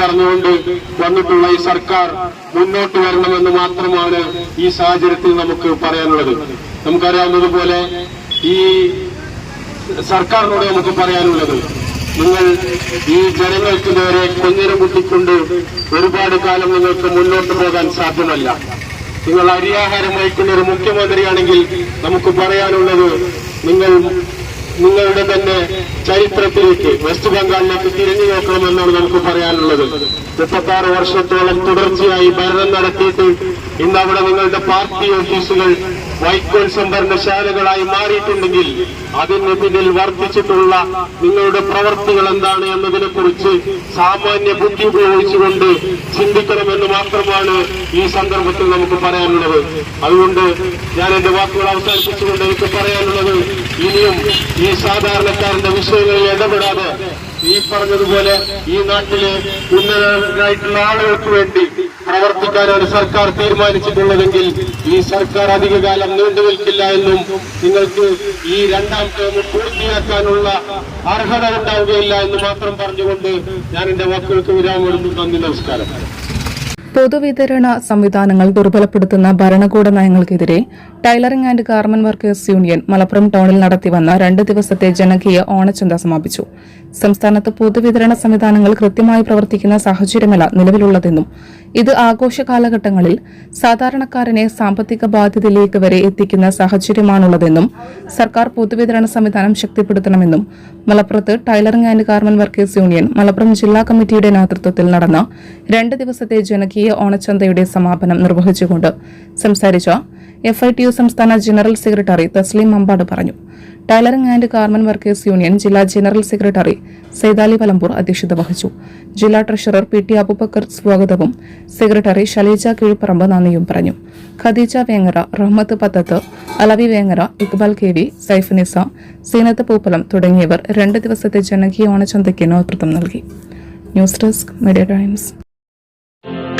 പറഞ്ഞുകൊണ്ട് വന്നിട്ടുള്ള ഈ സർക്കാർ മുന്നോട്ട് വരണമെന്ന് മാത്രമാണ് ഈ സാഹചര്യത്തിൽ നമുക്ക് പറയാനുള്ളത്. നമുക്കറിയാവുന്നതുപോലെ ഈ സർക്കാരിനോട് നമുക്ക് പറയാനുള്ളത് നിങ്ങൾ ഈ ജനങ്ങൾക്ക് നേരെ കൊഞ്ഞിരം കുട്ടിക്കൊണ്ട് ഒരുപാട് കാലം നിങ്ങൾക്ക് മുന്നോട്ട് പോകാൻ സാധ്യമല്ല. നിങ്ങൾ അരിയാഹാരം വഹിക്കുന്ന ഒരു മുഖ്യമന്ത്രിയാണെങ്കിൽ നമുക്ക് പറയാനുള്ളത് നിങ്ങൾ നിങ്ങളുടെ തന്നെ ചരിത്രത്തിലേക്ക് വെസ്റ്റ് ബംഗാളിലേക്ക് തിരിഞ്ഞു നോക്കണമെന്നാണ് നമുക്ക് പറയാനുള്ളത്. മുപ്പത്തി ആറ് വർഷത്തോളം തുടർച്ചയായി ഭരണം നടത്തിയിട്ട് ഇന്ന് അവിടെ നിങ്ങളുടെ പാർട്ടി ഓഫീസുകൾ വൈക്കോൽ സംഭരണശാലകളായി മാറിയിട്ടുണ്ടെങ്കിൽ അതിന് പിന്നിൽ വർദ്ധിച്ചിട്ടുള്ള നിങ്ങളുടെ പ്രവർത്തികൾ എന്താണ് എന്നതിനെക്കുറിച്ച് സാമാന്യ ബുദ്ധി ഉപയോഗിച്ചുകൊണ്ട് ചിന്തിക്കണമെന്ന് മാത്രമാണ് ഈ സന്ദർഭത്തിൽ നമുക്ക് പറയാനുള്ളത്. അതുകൊണ്ട് ഞാൻ എന്റെ വാക്കുകൾ അവസാനിപ്പിച്ചുകൊണ്ട് എനിക്ക് പറയാനുള്ളത് ഇനിയും ഈ സാധാരണക്കാരന്റെ വിഷയങ്ങളിൽ ഇടപെടാതെ ഈ പറഞ്ഞതുപോലെ ഈ നാട്ടിലെ ഉന്നതരായിട്ടുള്ള ആളുകൾക്ക് വേണ്ടി പ്രവർത്തിക്കാനാണ് സർക്കാർ തീരുമാനിച്ചിട്ടുള്ളതെങ്കിൽ ഈ സർക്കാർ അധികകാലം നീണ്ടു നിൽക്കില്ല എന്നും നിങ്ങൾക്ക് ഈ രണ്ടാം ടേം പൂർത്തിയാക്കാനുള്ള അർഹത ഉണ്ടാവുകയില്ല എന്ന് മാത്രം പറഞ്ഞുകൊണ്ട് ഞാൻ എന്റെ വാക്കുകൾക്ക് വിരാമം നന്ദി നമസ്കാരം. പൊതുവിതരണ സംവിധാനങ്ങൾ ദുർബലപ്പെടുത്തുന്ന ഭരണകൂട നയങ്ങൾക്കെതിരെ tailoring and garment workers union Malappuram ടൗണിൽ നടത്തിവന്ന രണ്ട് ദിവസത്തെ ജനകീയ ഓണച്ചന്ത സമാപിച്ചു. സംസ്ഥാനത്ത് പൊതുവിതരണ സംവിധാനങ്ങൾ കൃത്യമായി പ്രവർത്തിക്കുന്ന സാഹചര്യമല്ല നിലവിലുള്ളതെന്നും ഇത് ആഘോഷ കാലഘട്ടങ്ങളിൽ സാധാരണക്കാരനെ സാമ്പത്തിക ബാധ്യതയിലേക്ക് വരെ എത്തിക്കുന്ന സാഹചര്യമാണുള്ളതെന്നും സർക്കാർ പൊതുവിതരണ സംവിധാനം ശക്തിപ്പെടുത്തണമെന്നും മലപ്പുറത്ത് tailoring and garment workers union Malappuram ജില്ലാ കമ്മിറ്റിയുടെ നേതൃത്വത്തിൽ നടന്ന രണ്ട് ദിവസത്തെ ജനകീയ ഓണച്ചന്തയുടെ സമാപനം നിർവഹിച്ചുകൊണ്ട് സംസാരിച്ച എഫ് ഐ ടി യു സംസ്ഥാന ജനറൽ സെക്രട്ടറി തസ്ലീം അമ്പാട് പറഞ്ഞു. Tailoring and garment workers union ജില്ലാ ജനറൽ സെക്രട്ടറി സൈതാലി പലമ്പൂർ അധ്യക്ഷത വഹിച്ചു. ജില്ലാ ട്രഷറർ പി ടി അബുബക്കർ സ്വാഗതവും സെക്രട്ടറി ഷലീജ കീഴ്പ്പറമ്പ് നന്ദിയും പറഞ്ഞു. ഖദീജ വേങ്ങര റഹ്മത്ത് പത്തത്ത് അലവി വേങ്ങര ഇക്ബാൽ കെ വി സൈഫ് നിസ സീനത്ത് പൂപ്പലം തുടങ്ങിയവർ രണ്ട് ദിവസത്തെ ജനകീയ ഓണചന്തയ്ക്ക് നേതൃത്വം നൽകി. News desk media times.